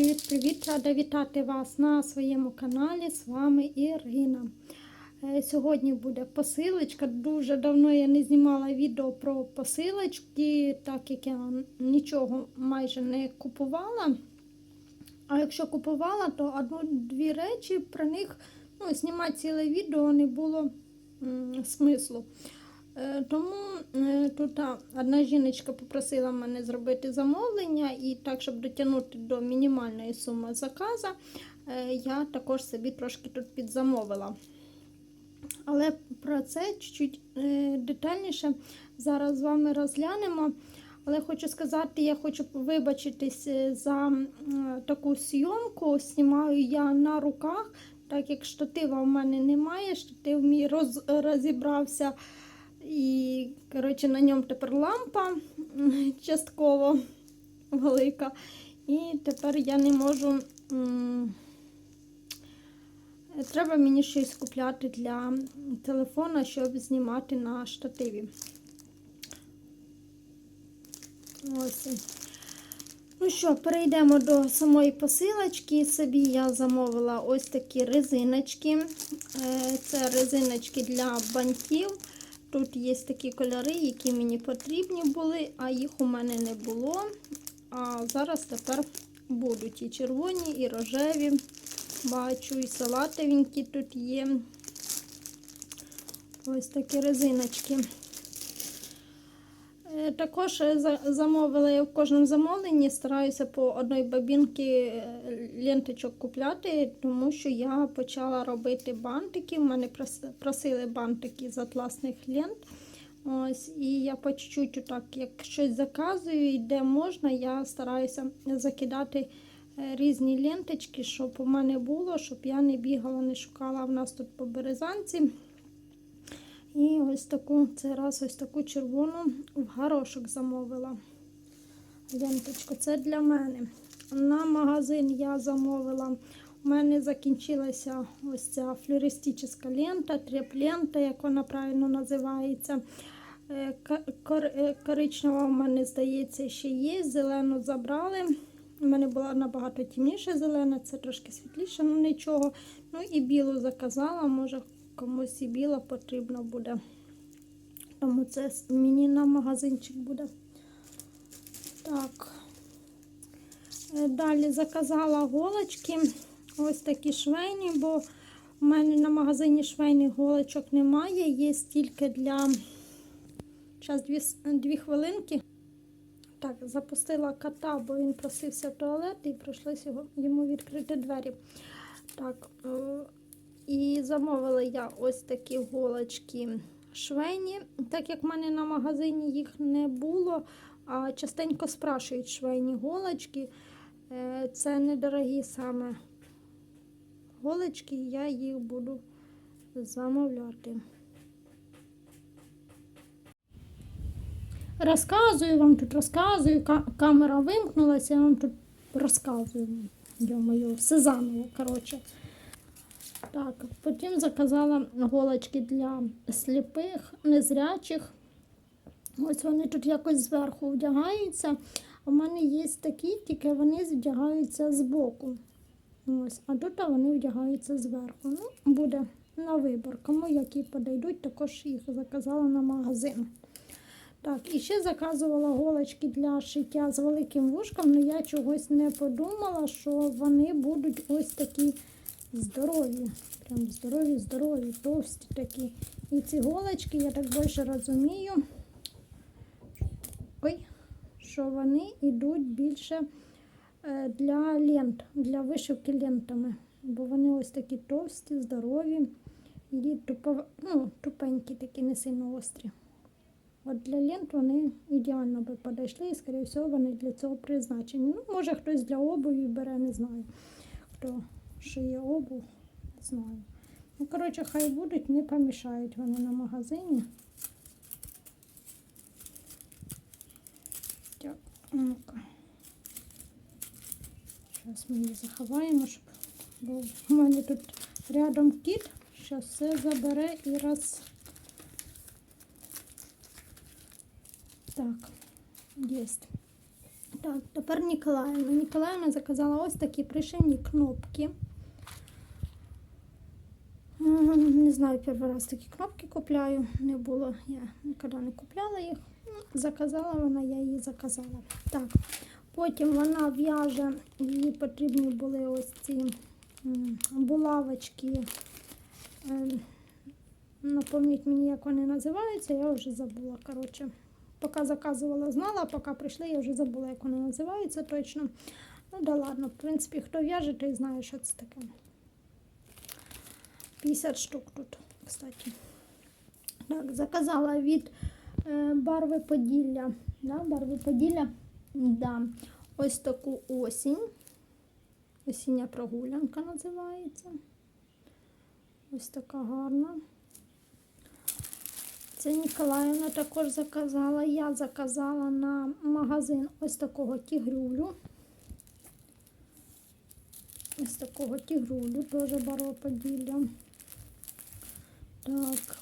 Привіт-привіт! Рада вітати вас на своєму каналі. З вами Ірина. Е, Сьогодні буде посилочка. Дуже давно я не знімала відео про посилочки, так як я нічого майже не купувала. А якщо купувала, то одну-дві речі про них ну, знімати ціле відео не було м, смислу. Е, Тому е, тут одна жіночка попросила мене зробити замовлення, і так, щоб дотягнути до мінімальної суми заказу, е, я також собі трошки тут підзамовила. Але про це чуть-чуть детальніше зараз з вами розглянемо. Але хочу сказати, я хочу вибачитись за таку зйомку. Знімаю я на руках, так як штатива в мене немає, штатив мій роз, розібрався. І, коротше, на ньому тепер лампа частково велика. І тепер я не можу. Треба мені щось купляти для телефона, щоб знімати на штативі. Ось. Ну що, перейдемо до самої посилочки. Собі я замовила ось такі резиночки. Е, Це резиночки для бантів. Тут є такі кольори, які мені потрібні були, а їх у мене не було. А зараз тепер будуть і червоні, і рожеві. Бачу, і салатовенькі тут є. Ось такі резиночки. Також е, замовила я в кожному замовленні, стараюся по одній бабінки е, ленточок купляти, тому що я почала робити бантики. У мене просили бантики з атласних лент. Ось, і я по чуть-чуть, так, як щось заказую і де можна, я стараюся закидати е, різні ленточки, щоб у мене було, щоб я не бігала, не шукала в нас тут по березанці. І ось таку, цей раз ось таку червону в горошок замовила. Ленточку, це для мене. На магазин я замовила. У мене закінчилася ось ця флористична лента, треп-лента, як вона правильно називається. Е, е, Коричнева в мене, здається, ще є. Зелену забрали. У мене була набагато темніша зелена, це трошки світліше, ну нічого. Ну і білу заказала, може комусь і біла потрібна буде. Тому це мені на магазинчик буде. Так. Е, Далі заказала голочки. Ось такі швейні, бо в мене на магазині швейних голочок немає. Є тільки для. Зараз дві, дві хвилинки. Так, запустила кота, бо він просився в туалет і прийшлося йому відкрити двері. Так, е, і замовила я ось такі голочки швейні. Так як в мене на магазині їх не було, а частенько спрашують швейні голочки. Е, Це недорогі саме голочки, я їх буду замовляти. Розказую вам тут, розказую. Камера вимкнулася, я вам тут розказую. Йо-моє, все заново, коротше. Так, потім заказала голочки для сліпих, незрячих. Ось вони тут якось зверху вдягаються. У мене є такі, тільки вони вдягаються збоку. Ось, а тут вони вдягаються зверху. Ну, буде на вибір. Кому які подойдуть, також їх заказала на магазин. Так, і ще заказувала голочки для шиття з великим вушком, але я чогось не подумала, що вони будуть ось такі здорові. Прям здорові, здорові, товсті такі. І ці голочки, я так більше розумію, ой, що вони йдуть більше е, для лент, для вишивки лентами. Бо вони ось такі товсті, здорові і тупо, ну, тупенькі, такі не сильно острі. От для лент вони ідеально би подійшли, і, скоріше всього, вони для цього призначені. Ну, може, хтось для обуві бере, не знаю. Хто шиє обув, не знаю. Ну, коротше, хай будуть, не помішають вони на магазині. Так, ну-ка. Зараз ми її заховаємо, щоб бо в мене тут рядом кіт. Зараз все забере і раз. Так, єсть. Так, тепер Ніколаївна. Ніколаївна заказала ось такі пришивні кнопки. Не знаю, перший раз такі кнопки купляю. Не було, я ніколи не купляла їх. Ну, Заказала вона, я її заказала. Так. Потім вона в'яже, їй потрібні були ось ці булавочки. Е, Напомніть мені, як вони називаються, я вже забула. Коротше, поки заказувала, знала, а поки прийшли, я вже забула, як вони називаються точно. Ну да ладно, в принципі, хто в'яже, той знає, що це таке. 50 штук тут, кстати. Так, заказала від е, барви Поділля. Да, барви Поділля. Да. Ось таку осінь. Осіння прогулянка називається. Ось така гарна. Це Ніколаївна також заказала. Я заказала на магазин ось такого тігрюлю. Ось такого тігрулю, теж барвоподілля. Так.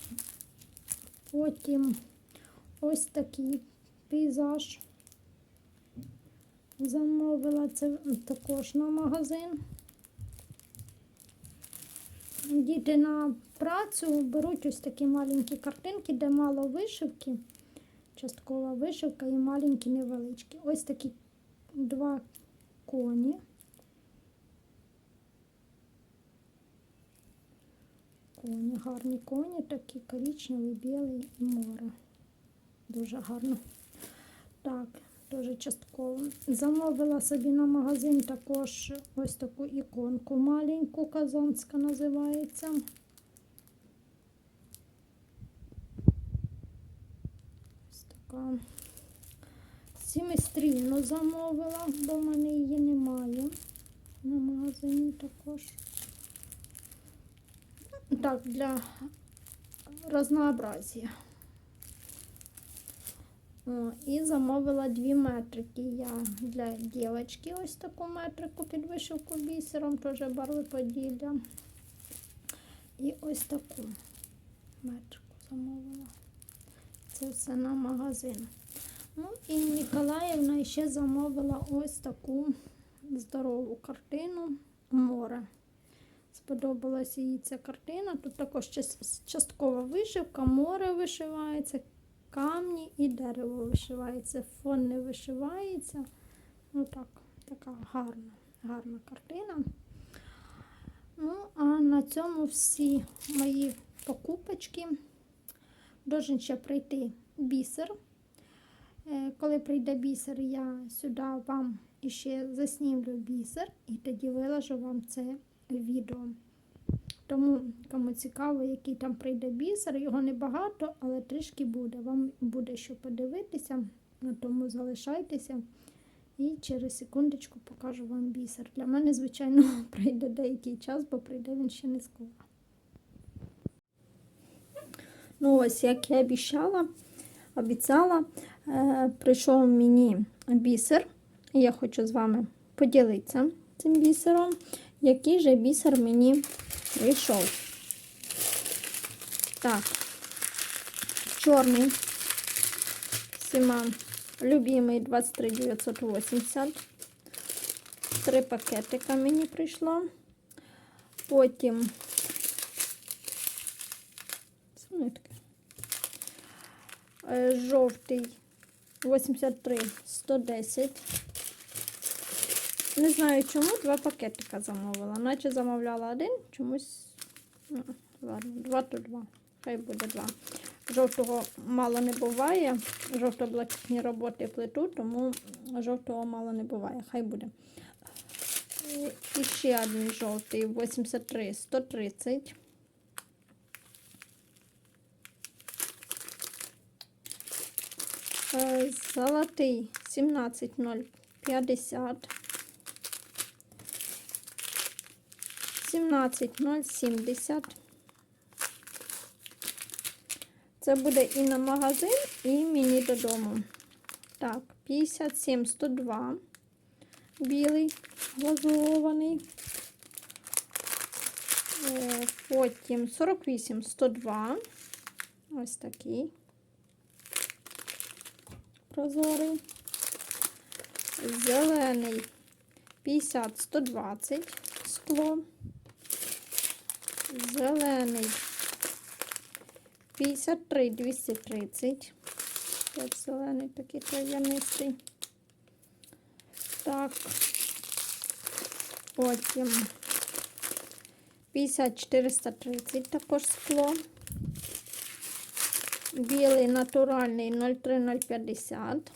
Потім ось такий пейзаж. Замовила це також на магазин. Діти на працю беруть ось такі маленькі картинки, де мало вишивки, часткова вишивка і маленькі невеличкі. Ось такі два коні. Коні, гарні коні, такі коричневий, білий і море. Дуже гарно. Так, дуже частково. Замовила собі на магазин також ось таку іконку маленьку, казанська називається. Ось така. Сімистрільну замовила, бо в мене її немає. На магазині також. Так, для разнообразия. О, і замовила дві метрики. Я для дівчинки ось таку метрику під вишивку бісером, теж барви поділля. І ось таку метрику замовила. Це все на магазин. Ну і Ніколаївна ще замовила ось таку здорову картину море. Сподобалася їй ця картина. Тут також часткова вишивка, море вишивається, камні і дерево вишивається. Фон не вишивається. Ну так, така гарна, гарна картина. Ну, а на цьому всі мої покупочки. Должен ще прийти бісер. Е, Коли прийде бісер, я сюди вам ще заснімлю бісер і тоді виложу вам це відео. Тому, кому цікаво, який там прийде бісер, його небагато, але трішки буде. Вам буде що подивитися, тому залишайтеся. І через секундочку покажу вам бісер. Для мене, звичайно, прийде деякий час, бо прийде він ще не скоро. Ну, ось, як я обіцяла, обіцяла, е, прийшов мені бісер. І я хочу з вами поділитися цим бісером. Який же бісер мені прийшов? Так, чорний всіма любимий 23980. Три пакетика мені прийшло. Потім таке. Е, жовтий 83 110. Не знаю чому, два пакетика замовила. Наче замовляла один, чомусь. Ну, ладно, два то два. Хай буде два. Жовтого мало не буває. Жовто-блакитні роботи плету, тому жовтого мало не буває. Хай буде. І ще один жовтий 83 130. Е, Золотий 17050. 17070. Це буде і на магазин, і мені додому. Так, 57102. Білий, глазурований. Е, Потім 48102. Ось такий. Прозорий. Зелений 50-120 скло. Зелений 53-230. Теж зелений такий трав'янистий. Так. Потім 50-430 також скло. Білий натуральний 03050.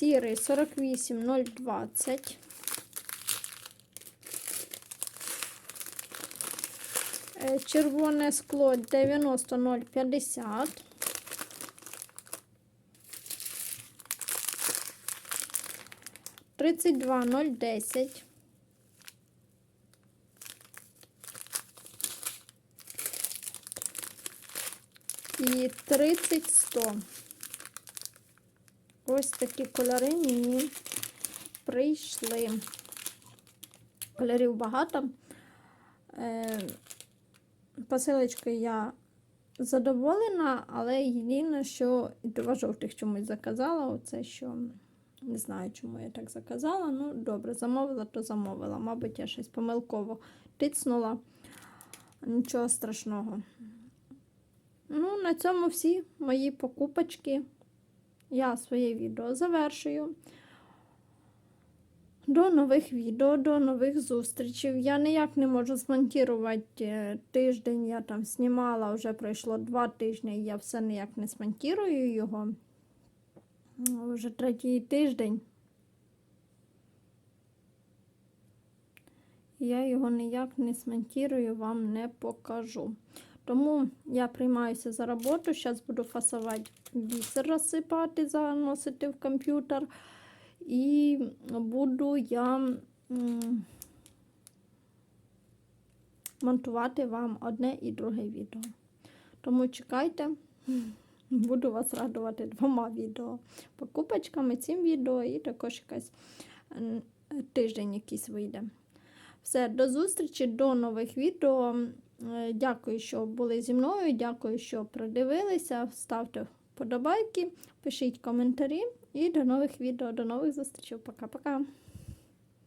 Сірий 48020. Е, Червоне скло 90050. Тридцять два ноль десять. І тридцять сто. Ось такі кольори мені прийшли. Кольорів багато. Е, Посилочкою я задоволена, але єдине, що і два жовтих чомусь заказала. Оце що не знаю, чому я так заказала. Ну, добре, замовила, то замовила. Мабуть, я щось помилково тицнула. Нічого страшного. Ну, на цьому всі мої покупочки. Я своє відео завершую. До нових відео, до нових зустрічей. Я ніяк не можу змонтувати е, тиждень. Я там знімала, вже пройшло два тижні, і я все ніяк не смонтірую його. Вже третій тиждень. Я його ніяк не смонтірую, вам не покажу. Тому я приймаюся за роботу. Зараз буду фасувати бісер розсипати, заносити в комп'ютер. І буду я монтувати вам одне і друге відео. Тому чекайте, буду вас радувати двома відео. Покупочками цим відео і також якась тиждень якийсь вийде. Все, до зустрічі, до нових відео. Е, Дякую, що були зі мною. Дякую, що придивилися. Ставте вподобайки, пишіть коментарі і до нових відео, до нових зустрічей. Пока-пока.